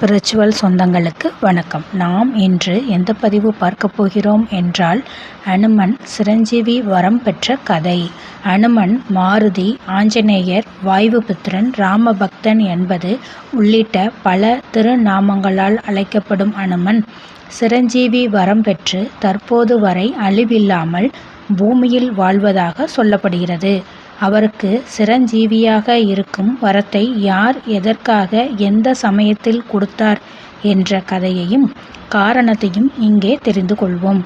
Spiritual சொந்தங்களுக்கு வணக்கம். நாம் இன்று எந்த பதிவு பார்க்க போகிறோம் என்றால் அனுமன் சிரஞ்சீவி வரம் பெற்ற கதை. அனுமன் மாருதி ஆஞ்சநேயர் வாயுபுத்திரன் ராமபக்தன் என்பது உள்ளிட்ட பல திருநாமங்களால் அழைக்கப்படும் அனுமன். சிரஞ்சீவி வரம் பெற்று தற்போது வரை அழிவில்லாமல் பூமியில் வாழ்வதாக சொல்லப்படுகிறது. அவருக்கு சிரஞ்சீவியாக இருக்கும் வரத்தை யார் எதற்காக எந்த சமயத்தில் கொடுத்தார் என்ற கதையையும் காரணத்தையும் இங்கே தெரிந்து கொள்வோம்.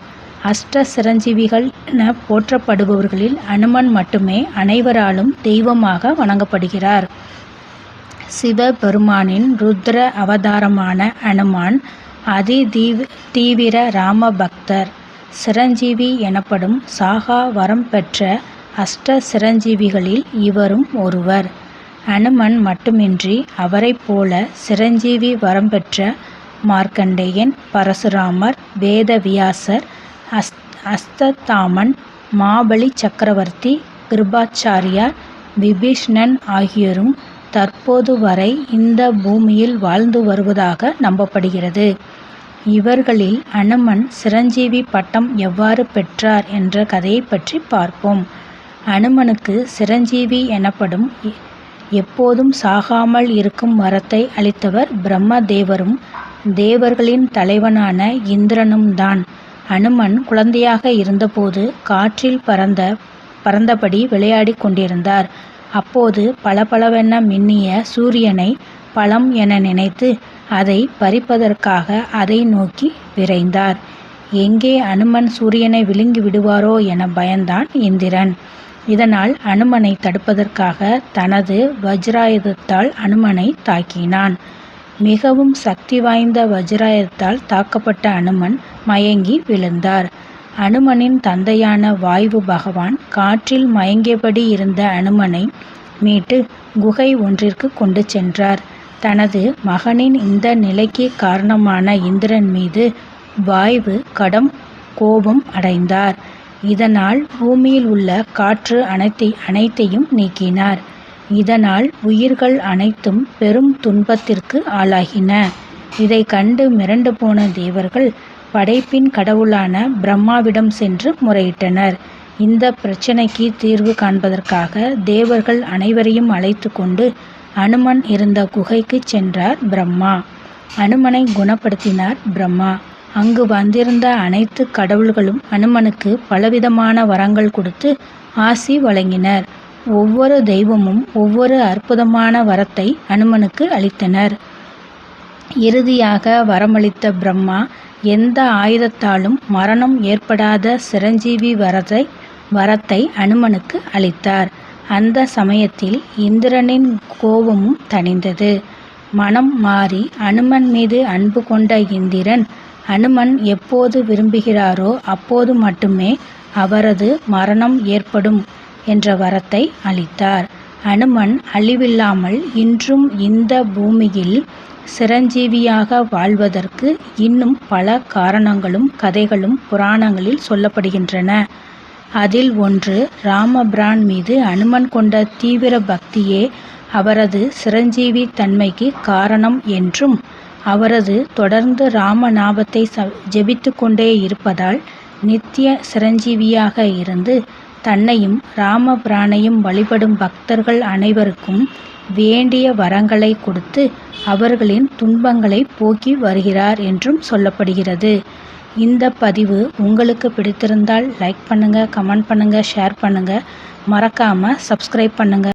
அஷ்ட சிரஞ்சீவிகள் என போற்றப்படுபவர்களில் அனுமன் மட்டுமே அனைவராலும் தெய்வமாக வணங்கப்படுகிறார். சிவபெருமானின் ருத்ர அவதாரமான அனுமான் அதி தீவ் தீவிர ராம பக்தர் சிரஞ்சீவி எனப்படும் சாகா வரம் பெற்ற அஷ்ட சிரஞ்சீவிகளில் இவரும் ஒருவர். அனுமன் மட்டுமின்றி அவரைப் போல சிரஞ்சீவி வரம் பெற்ற மார்க்கண்டேயன், பரசுராமர், வேதவியாசர், அஸ்தத்தாமன், மாபலி சக்கரவர்த்தி, கிருபாச்சாரியார், விபீஷ்ணன் ஆகியோரும் தற்போது வரை இந்த பூமியில் வாழ்ந்து வருவதாக நம்பப்படுகிறது. இவர்களில் அனுமன் சிரஞ்சீவி பட்டம் எவ்வாறு பெற்றார் என்ற கதையைப் பற்றி பார்ப்போம். அனுமனுக்கு சிரஞ்சீவி எனப்படும் எப்போதும் சாகாமல் இருக்கும் வரத்தை அளித்தவர் பிரம்ம தேவரும் தேவர்களின் தலைவனான இந்திரனும் தான். அனுமன் குழந்தையாக இருந்தபோது காற்றில் பறந்த பறந்தபடி விளையாடிக் கொண்டிருந்தார். அப்போது பளபளவென மின்னிய சூரியனை பழம் என நினைத்து அதை பறிப்பதற்காக அதை நோக்கி விரைந்தார். எங்கே அனுமன் சூரியனை விழுங்கி விடுவாரோ என பயந்தான் இந்திரன். இதனால் அனுமனை தடுப்பதற்காக தனது வஜ்ராயுதத்தால் அனுமனை தாக்கினான். மிகவும் சக்தி வாய்ந்த வஜ்ராயுதத்தால் தாக்கப்பட்ட அனுமன் மயங்கி விழுந்தார். அனுமனின் தந்தையான வாயு பகவான் காற்றில் மயங்கியபடி இருந்த அனுமனை மீட்டு குகை ஒன்றிற்கு கொண்டு சென்றார். தனது மகனின் இந்த நிலைக்கு காரணமான இந்திரன் மீது வாய்வு கடம் கோபம் அடைந்தார். இதனால் பூமியில் உள்ள காற்று அனைத்தை அனைத்தையும் நீக்கினார். இதனால் உயிர்கள் அனைத்தும் பெரும் துன்பத்திற்கு ஆளாகின. இதை கண்டு மிரண்டு போன தேவர்கள் படைப்பின் கடவுளான பிரம்மாவிடம் சென்று முறையிட்டனர். இந்த பிரச்சினைக்கு தீர்வு காண்பதற்காக தேவர்கள் அனைவரையும் அழைத்து கொண்டு அனுமன் இருந்த குகைக்கு சென்றார் பிரம்மா. அனுமனை குணப்படுத்தினார் பிரம்மா. அங்கு வந்திருந்த அனைத்து கடவுள்களும் அனுமனுக்கு பலவிதமான வரங்கள் கொடுத்து ஆசி வழங்கினர். ஒவ்வொரு தெய்வமும் ஒவ்வொரு அற்புதமான வரத்தை அனுமனுக்கு அளித்தனர். இறுதியாக வரமளித்த பிரம்மா எந்த ஆயுதத்தாலும் மரணம் ஏற்படாத சிரஞ்சீவி வரத்தை வரத்தை அனுமனுக்கு அளித்தார். அந்த சமயத்தில் இந்திரனின் கோபமும் தணிந்தது. மனம் மாறி அனுமன் மீது அன்பு கொண்ட இந்திரன் அனுமன் எப்போது விரும்புகிறாரோ அப்போது மட்டுமே அவரது மரணம் ஏற்படும் என்ற வரத்தை அளித்தார். அனுமன் அழிவில்லாமல் இன்றும் இந்த பூமியில் சிரஞ்சீவியாக வாழ்வதற்கு இன்னும் பல காரணங்களும் கதைகளும் புராணங்களில் சொல்லப்படுகின்றன. அதில் ஒன்று ராமபிரான் மீது அனுமன் கொண்ட தீவிர பக்தியே அவரது சிரஞ்சீவி தன்மைக்கு காரணம் என்றும் அவரது தொடர்ந்து ராம நாமத்தை ஜெபித்து கொண்டே இருப்பதால் நித்திய சிரஞ்சீவியாக இருந்து தன்னையும் ராமபிரானையும் வழிபடும் பக்தர்கள் அனைவருக்கும் வேண்டிய வரங்களை கொடுத்து அவர்களின் துன்பங்களை போக்கி வருகிறார் என்றும் சொல்லப்படுகிறது. இந்த பதிவு உங்களுக்கு பிடித்திருந்தால் லைக் பண்ணுங்கள் கமெண்ட் பண்ணுங்கள் ஷேர் பண்ணுங்கள் மறக்காமல் சப்ஸ்கிரைப் பண்ணுங்கள்